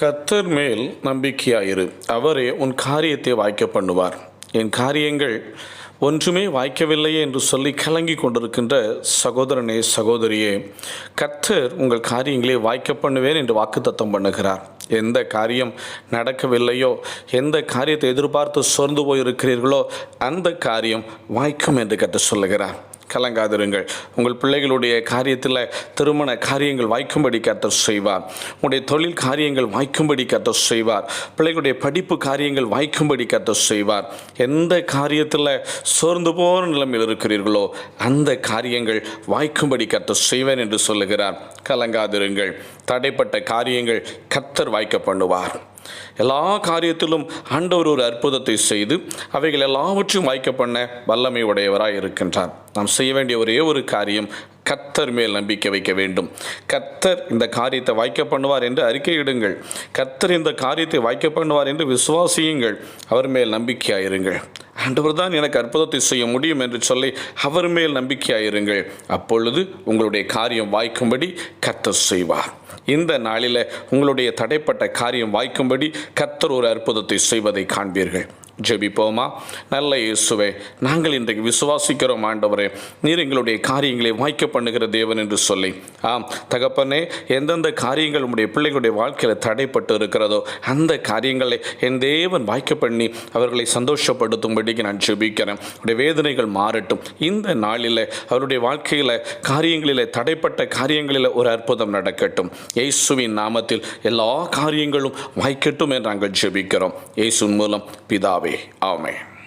கத்தர் மேல் நம்பிக்கையாயிரு. அவரே உன் காரியத்தை வாய்க்க பண்ணுவார். என் காரியங்கள் ஒன்றுமே வாய்க்கவில்லையே என்று சொல்லி கலங்கி கொண்டிருக்கின்ற சகோதரனே சகோதரியே கத்தர் உங்கள் காரியங்களை வாய்க்க பண்ணுவேன் என்று வாக்குத்தத்தம் பண்ணுகிறார். எந்த காரியம் நடக்கவில்லையோ எந்த காரியத்தை எதிர்பார்த்து சோர்ந்து போயிருக்கிறீர்களோ அந்த காரியம் வாய்க்கும் என்று கற்று சொல்லுகிறார். கலங்காதிருங்கள். உங்கள் பிள்ளைகளுடைய காரியத்தில் திருமண காரியங்கள் வாய்க்கும்படி கத்தர் செய்வார். உங்களுடைய தொழில் காரியங்கள் வாய்க்கும்படி கத்தர் செய்வார். பிள்ளைகளுடைய படிப்பு காரியங்கள் வாய்க்கும்படி கத்தர் செய்வார். எந்த காரியத்தில் சோர்ந்து போன நிலைமையில் இருக்கிறீர்களோ அந்த காரியங்கள் வாய்க்கும்படி கத்தர் செய்வேன் என்று சொல்லுகிறார். கலங்காதிருங்கள். தடைப்பட்ட காரியங்கள் கத்தர் வாய்க்க பண்ணுவார். எல்லா காரியத்திலும் ஆண்டவர் ஒரு அற்புதத்தை செய்து அவைகள் எல்லாவற்றையும் வாய்க்க பண்ண வல்லமை உடையவராக இருக்கின்றார். நாம் செய்ய வேண்டிய ஒரே ஒரு காரியம் கத்தர் மேல் நம்பிக்கை வைக்க வேண்டும். கத்தர் இந்த காரியத்தை வாய்க்க பண்ணுவார் என்று அறிக்கையிடுங்கள். கத்தர் இந்த காரியத்தை வாய்க்க பண்ணுவார் என்று விசுவாசியுங்கள். அவர் மேல் நம்பிக்கையாயிருங்கள். ஆண்டவர் தான் எனக்கு அற்புதத்தை செய்ய முடியும் என்று சொல்லி அவர் மேல் நம்பிக்கையாயிருங்கள். அப்பொழுது உங்களுடைய காரியம் வாய்க்கும்படி கத்தர் செய்வார். இந்த நாளில் உங்களுடைய தடைப்பட்ட காரியம் வாய்க்கும்படி கத்தர் ஒரு அற்புதத்தை செய்வதை காண்பீர்கள். ஜெபிப்போமா? நல்ல இயேசுவே நாங்கள் இன்றைக்கு விசுவாசிக்கிறோம் ஆண்டவரே. நீர் எங்களுடைய காரியங்களை வாய்க்க பண்ணுகிற தேவன் என்று சொல்லி. ஆம் தகப்பனே எந்தெந்த காரியங்கள் உங்களுடைய பிள்ளைகளுடைய வாழ்க்கையில் தடைப்பட்டு இருக்கிறதோ அந்த காரியங்களை என் தேவன் வாய்க்க பண்ணி அவர்களை சந்தோஷப்படுத்தும்படிக்கு நான் ஜெபிக்கிறேன். உடைய வேதனைகள் மாறட்டும். இந்த நாளில் அவருடைய வாழ்க்கையில் காரியங்களில் தடைப்பட்ட காரியங்களில் ஒரு அற்புதம் நடக்கட்டும். இயேசுவின் நாமத்தில் எல்லா காரியங்களும் வாய்க்கட்டும் என்று நாங்கள் ஜெபிக்கிறோம். இயேசுவின் மூலம் பிதாவே Oh man.